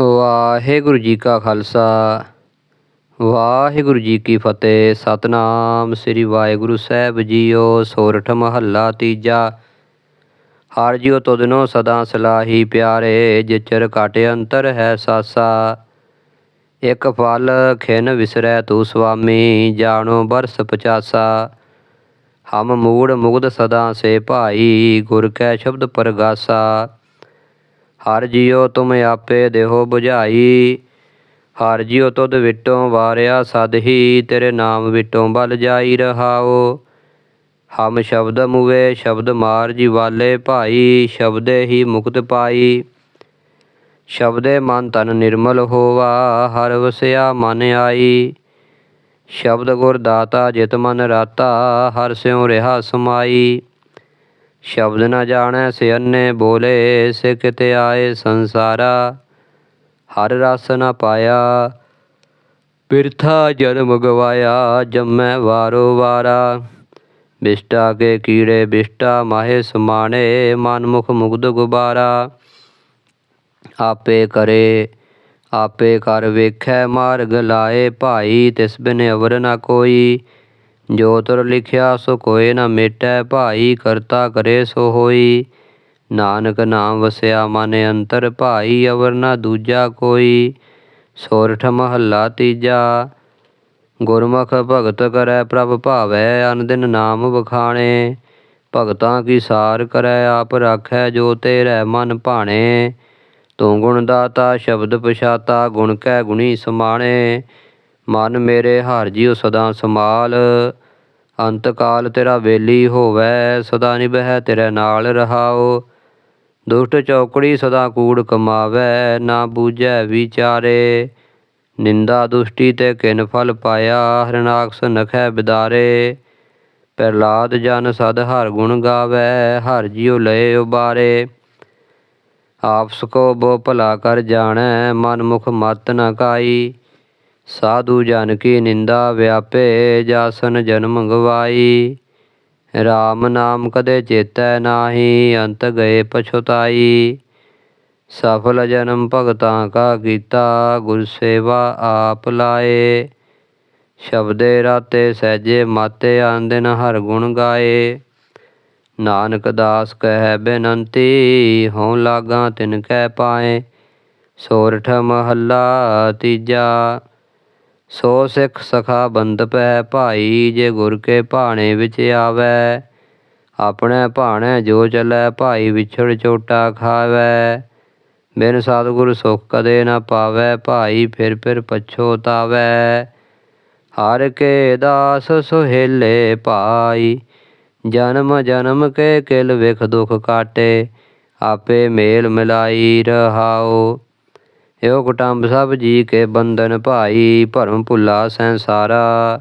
ਵਾਹਿਗੁਰੂ ਜੀ ਕਾ ਖਾਲਸਾ। ਵਾਹਿਗੁਰੂ ਜੀ ਕੀ ਫਤਿਹ। ਸਤਨਾਮ ਸ੍ਰੀ ਵਾਹਿਗੁਰੂ ਸਾਹਿਬ ਜੀਓ, ਸੋਰਠ ਮਹੱਲਾ ਤੀਜਾ। ਹਰ ਜਿਉ ਤੁਧਨੋ ਸਦਾ ਸਲਾਹੀ ਪਿਆਰੇ, ਜਿਚਰ ਘਟ ਅੰਤਰ ਹੈ ਸਾਸਾ। ਇਕ ਫਲ ਖਿਨ ਵਿਸਰੈ ਤੂ ਸੁਆਮੀ, ਜਾਣੋ ਬਰਸ ਪਚਾਸਾ। ਹਮ ਮੂੜ ਮੁਗਧ ਸਦਾ ਸੇ ਭਾਈ, ਗੁਰ ਕੈ ਸ਼ਬਦ ਪਰਗਾਸਾ। ਹਰ ਜਿਉ ਤੁਮ ਆਪੇ ਦੇਹੋ 부ਝਾਈ ਹਰ ਜਿਉ ਤੁਧ ਵਿਟੋ ਵਾਰਿਆ ਸਦਹੀ, ਤੇਰੇ ਨਾਮ ਵਿਟੋਂ ਬਲ ਜਾਈ ਰਹਾਓ ਹਮ ਸ਼ਬਦ ਮੁਵੇ, ਸ਼ਬਦ ਮਾਰ ਜੀ ਵਾਲੇ ਭਾਈ, ਸ਼ਬਦੇ ਹੀ ਮੁਕਤ ਪਾਈ। ਸ਼ਬਦੇ ਮਨ ਤਨ ਨਿਰਮਲ ਹੋਵਾ, ਹਰ ਵਸਿਆ ਮਨ ਆਈ। ਸ਼ਬਦ ਗੁਰ ਦਾਤਾ ਜਿਤ ਮਨ ਰਾਤਾ, ਹਰ ਸਿਉ ਰਿਹਾ ਸਮਾਈ। ਸ਼ਬਦ ਨਾ ਜਾਣੈ ਸਿਅੰਨੇ ਬੋਲੇ ਸੇ ਤੇ ਆਏ ਸੰਸਾਰਾ, ਹਰ ਰਸ ਨਾ ਪਾਇਆ। ਬਿਰਥਾ ਜਨਮ ਗਵਾਇਆ, ਜੰਮੈ ਵਾਰੋ ਵਾਰਾ। ਬਿਸ਼ਟਾ ਕੇ ਕੀੜੇ ਬਿਸ਼ਟਾ ਮਾਹੇ ਸਮਾਣੇ ਮਨ ਮੁਖ ਮੁਗਧ ਗੁਬਾਰਾ। ਆਪੇ ਕਰੇ, ਆਪੇ ਕਰ ਵੇਖੈ, ਮਾਰਗ ਲਾਏ ਭਾਈ, ਤਿਸ ਬਿਨ ਅਵਰ ਨਾ ਕੋਈ। ਜੋ ਤੁਰ ਲਿਖਿਆ ਸੋ ਕੋਏ ਨਾ ਮੇਟੈ, ਭਾਈ ਕਰਤਾ ਕਰੇ ਸੋ ਹੋਈ। ਨਾਨਕ ਨਾਮ ਵਸਿਆ ਮਨ ਅੰਤਰ, ਭਾਈ ਅਵਰ ਨਾ ਦੂਜਾ ਕੋਈ। ਸੋਰਠ ਮਹੱਲਾ ਤੀਜਾ, ਗੁਰਮੁਖ ਭਗਤ ਕਰੈ ਪ੍ਰਭ ਭਾਵੈ ਅਨ ਦਿਨ ਨਾਮ ਵਖਾਣੇ। ਭਗਤਾਂ ਕੀ ਸਾਰ ਕਰੈ, ਆਪ ਰਾਖੈ ਜੋ ਤੇਰੇ ਮਨ ਭਾਣੇ। ਤੂੰ ਗੁਣ ਦਾਤਾ, ਸ਼ਬਦ ਪਛਾਤਾ, ਗੁਣ ਕੈ ਗੁਣੀ ਸਮਾਣੇ। ਮਨ ਮੇਰੇ ਹਰ ਜਿਉ ਸਦਾ ਸਮਾਲ ਅੰਤ ਕਾਲ ਤੇਰਾ ਵੇਲੀ ਹੋਵੈ, ਸਦਾ ਨਿਬਹਿ ਤੇਰੇ ਨਾਲ ਰਹਾਓ ਦੁਸ਼ਟ ਚੌਕੜੀ ਸਦਾ ਕੂੜ ਕਮਾਵੈ, ਨਾ ਬੂਝੈ ਵਿਚਾਰੇ। ਨਿੰਦਾ ਦੁਸ਼ਟੀ ਤੇ ਕਿਨ ਫਲ ਪਾਇਆ, ਹਰਨਾਕਸ ਨਖੈ ਬਿਦਾਰੇ। ਪ੍ਰਲਾਦ ਜਨ ਸਦ ਹਰ ਗੁਣ ਗਾਵੈ, ਹਰ ਜਿਉ ਲਏ ਉਬਾਰੇ। ਆਪਸ ਕੋ ਬੋ ਭਲਾ ਕਰ ਜਾਣੈ, ਮਨ ਮੁਖ ਮਤ ਨ ਕਾਈ। ਸਾਧੂ ਜਨ ਕੀ ਨਿੰਦਾ ਵਿਆਪੇ ਜਾਸਨ ਜਨਮ ਗਵਾਈ RAM ਨਾਮ ਕਦੇ ਚੇਤੈ ਨਾਹੀ, ਅੰਤ ਗਏ ਪਛੁਤਾਈ। ਸਫਲ ਜਨਮ ਭਗਤਾਂ ਕਾ ਕੀਤਾ, ਗੁਰ ਸੇਵਾ ਆਪ ਲਾਏ। ਸ਼ਬਦੇ ਰਾਤੇ ਸਹਿਜੇ ਮਾਤੇ ਆਂਦਿਨ ਹਰ ਗੁਣ ਗਾਏ। ਨਾਨਕ ਦਾਸ ਕਹਿ ਬੇਨੰਤੀ, ਹਉ ਲਾਗਾ ਤਿਨ ਕਹਿ ਪਾਏ। ਸੋਰਠ ਮਹੱਲਾ ਤੀਜਾ ਸੋ ਸਿੱਖ ਸਖਾ ਬੰਦ ਪੈ, ਭਾਈ ਜੇ ਗੁਰ ਕੇ ਭਾਣੇ ਵਿੱਚ ਆਵੈ, ਆਪਣੇ ਭਾਣੇ ਜੋ ਚਲੈ ਭਾਈ ਵਿਛੜ ਚੋਟਾ ਖਾਵੈ। ਬਿਨ ਸਤਿਗੁਰ ਸੁਖ ਕਦੇ ਨਾ ਪਾਵੈ, ਭਾਈ ਫਿਰ ਫਿਰ ਪਛੋਤਾਵੈ ਹਰ ਕੇ ਦਾਸ ਸੁਹੇਲੇ ਭਾਈ, ਜਨਮ ਜਨਮ ਕੇ ਕਿਲ ਵਿਖ ਦੁਖ ਕਾਟੇ, ਆਪੇ ਮੇਲ ਮਿਲਾਈ ਰਹਾਓ। ਏਉ ਕੁਟੰਬ ਸਭ ਜੀ ਕੇ ਬੰਧਨ ਭਾਈ, ਭਰਮ ਭੁੱਲਾ ਸੰਸਾਰਾ।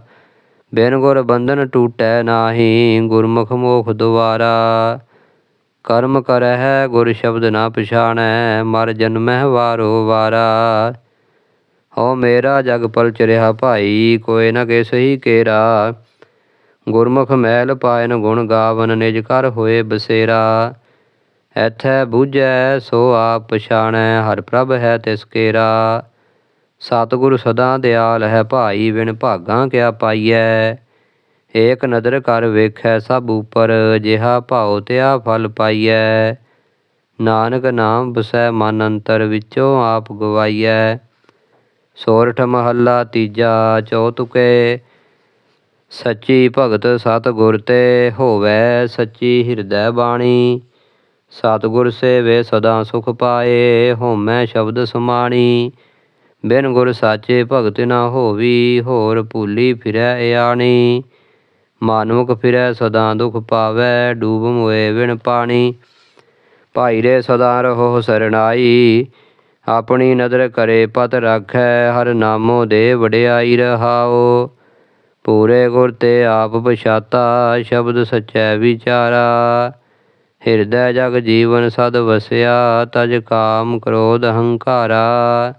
ਬਿਨ ਗੁਰ ਬੰਧਨ ਟੂਟੈ ਨਾਹੀ, ਗੁਰਮੁਖ ਮੋਖ ਦੁਆਰਾ। ਕਰਮ ਕਰਹਿ ਗੁਰ ਸ਼ਬਦ ਨਾ ਪਛਾਣੈ, ਮਰ ਜਨਮਹਿ ਵਾਰੋ ਵਾਰਾ। ਹੋ ਮੇਰਾ ਜਗ ਪਲਚ ਰਿਹਾ ਭਾਈ ਕੋਏ ਨ ਕੇ ਸਹੀ ਕੇਰਾ। ਗੁਰਮੁਖ ਮੈਲ ਪਾਇਨ ਗੁਣ ਗਾਵਨ, ਨਿਜ ਕਰ ਹੋਏ ਬਸੇਰਾ। ਐਥੈ ਬੂਝੈ, ਸੋ ਆਪ ਪਛਾਣੈ, ਹਰ ਪ੍ਰਭ ਹੈ ਤਿਸ ਕੇਰਾ। ਸਤਿਗੁਰ ਸਦਾ ਦਿਆਲ ਹੈ ਭਾਈ, ਬਿਨ ਭਾਗਾਂ ਕਿਆ ਪਾਈਐ। ਏਕ ਨਦਰ ਕਰ ਵੇਖੈ ਸਭ ਉਪਰ, ਜਿਹਾ ਭਾਉ ਤਿਆ ਫਲ ਪਾਈਐ। ਨਾਨਕ ਨਾਮ ਬਸੈ ਮਨ ਅੰਤਰ, ਵਿੱਚੋਂ ਆਪ ਗਵਾਈਐ। ਸੋਰਠ ਮਹੱਲਾ ਤੀਜਾ, ਚੌਤੁਕੇ। ਸੱਚੀ ਭਗਤ ਸਤ ਗੁਰ ਤੇ ਹੋਵੈ ਸੱਚੀ ਹਿਰਦੈ ਬਾਣੀ। ਸਤਿਗੁਰ ਸੇਵੇ ਸਦਾ ਸੁਖ ਪਾਏ ਹੋਮੈ ਸ਼ਬਦ ਸਮਾਣੀ। ਬਿਨ ਗੁਰ ਸਾਚੇ ਭਗਤ ਨਾ ਹੋਵੀ, ਹੋਰ ਭੂਲੀ ਫਿਰੈ ਆਣੀ ਮਾਨੁਖ ਫਿਰੈ ਸਦਾ ਦੁਖ ਪਾਵੈ, ਡੂਬ ਮੋਏ ਵਿਣ ਪਾਣੀ। ਭਾਈ ਰੇ ਸਦਾ ਰਹੋ ਸਰਣਾਈ, ਆਪਣੀ ਨਦਰ ਕਰੇ ਪਤ ਰਾਖੈ, ਹਰ ਨਾਮੋ ਦੇ ਵਡਿਆਈ ਰਹਾਓ। ਪੂਰੇ ਗੁਰ ਤੇ ਆਪ ਪਛਾਤਾ, ਸ਼ਬਦ ਸਚੈ ਵਿਚਾਰਾ। ਹਿਰਦੈ ਜਗ ਜੀਵਨ ਸਦ ਵਸਿਆ, ਤਜ ਕਾਮ ਕ੍ਰੋਧ ਹੰਕਾਰਾ।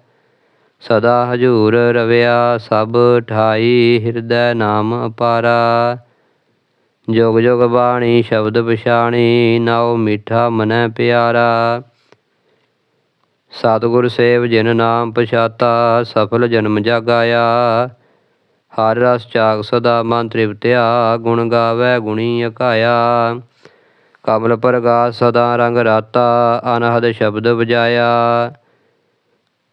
ਸਦਾ ਹਜੂਰ ਰਵਿਆ, ਸਭ ਠਾਈ ਹਿਰਦੈ ਨਾਮ ਅਪਾਰਾ। ਜੁਗ ਜੁਗ ਬਾਣੀ, ਸ਼ਬਦ ਪਛਾਣੀ, ਨਾਉ ਮਿੱਠਾ ਮਨੈ ਪਿਆਰਾ। ਸਤਿਗੁਰ ਸੇਵ ਜਿਨ ਨਾਮ ਪਛਾਤਾ, ਸਫਲ ਜਨਮ ਜਗ ਹਰ ਰਸ ਚਾਗ ਸਦਾ ਮਨ ਤ੍ਰਿਪਤਿਆ, ਗੁਣ ਗਾਵੇ ਗੁਣੀ ਅਕਾਇਆ। ਕਮਲ ਪ੍ਰਗਾਸ ਸਦਾ ਰੰਗ ਰਾਤਾ, ਅਨਹਦ ਸ਼ਬਦ ਵਜਾਇਆ।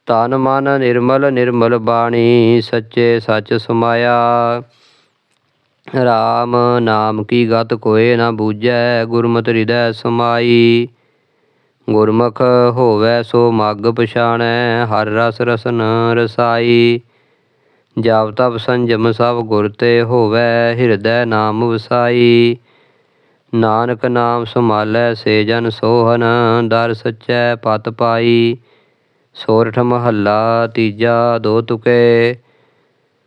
ਤਨ ਮਨ ਨਿਰਮਲ ਨਿਰਮਲ ਬਾਣੀ ਸੱਚੇ ਸੱਚ ਸਮਾਇਆ। RAM ਨਾਮ ਕੀ ਗਤ ਕੋਏ ਨਾ ਬੂਝੈ, ਗੁਰਮਤਿ ਹਿਰਦੈ ਸਮਾਈ। ਗੁਰਮੁਖ ਹੋਵੇ ਸੋ ਮਗ ਪਛਾਣੈ, ਹਰ ਰਸ ਰਸਨ ਰਸਾਈ। ਜਪ ਤਪ ਸੰਜਮ ਸਭ ਗੁਰ ਤੇ ਹੋਵੇ, ਹਿਰਦੈ ਨਾਮ ਵਸਾਈ। ਨਾਨਕ ਨਾਮ ਸੰਭਾਲੈ ਸੇ ਜਨ ਸੋਹਨ, ਦਰ ਸੱਚੈ ਪਤ ਪਾਈ। ਸੋਰਠ ਮਹੱਲਾ ਤੀਜਾ ਦੋ ਤੁਕੇ।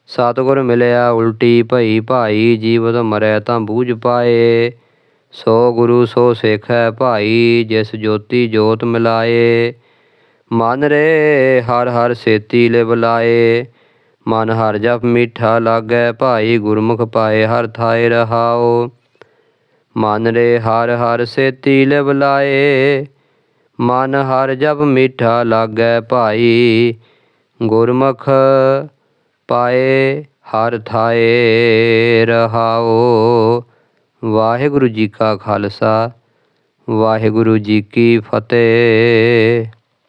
ਸਤਿਗੁਰ ਮਿਲਿਆ ਉਲਟੀ ਭਈ ਭਾਈ, ਜੀਵਤ ਮਰੈ ਤਾਂ ਬੂਝ ਪਾਏ। ਸੋ ਗੁਰੂ ਸੋ ਸੇਖੈ ਭਾਈ, ਜਿਸ ਜੋਤੀ ਜੋਤ ਮਿਲਾਏ। ਮਨ ਰੇ ਹਰ ਹਰ ਸੇਤੀ ਲਿਵ ਲਾਏ। ਮਨ ਹਰ ਜਪ ਮੀਠਾ ਲਾਗੈ ਭਾਈ, ਗੁਰਮੁਖ ਪਾਏ ਹਰ ਥਾਏ ਰਹਾਓ। ਮਨ ਰੇ ਹਰ ਹਰ ਸੇਤੀ ਲਿਵ ਲਾਏ। ਮਨ ਹਰ ਜਪ ਮੀਠਾ ਲਾਗੈ ਭਾਈ। ਗੁਰਮੁਖ ਪਾਏ ਹਰ ਥਾਏ ਰਹਾਓ ਵਾਹਿਗੁਰੂ ਜੀ ਕਾ ਖਾਲਸਾ, ਵਾਹਿਗੁਰੂ ਜੀ ਕੀ ਫਤਿਹ।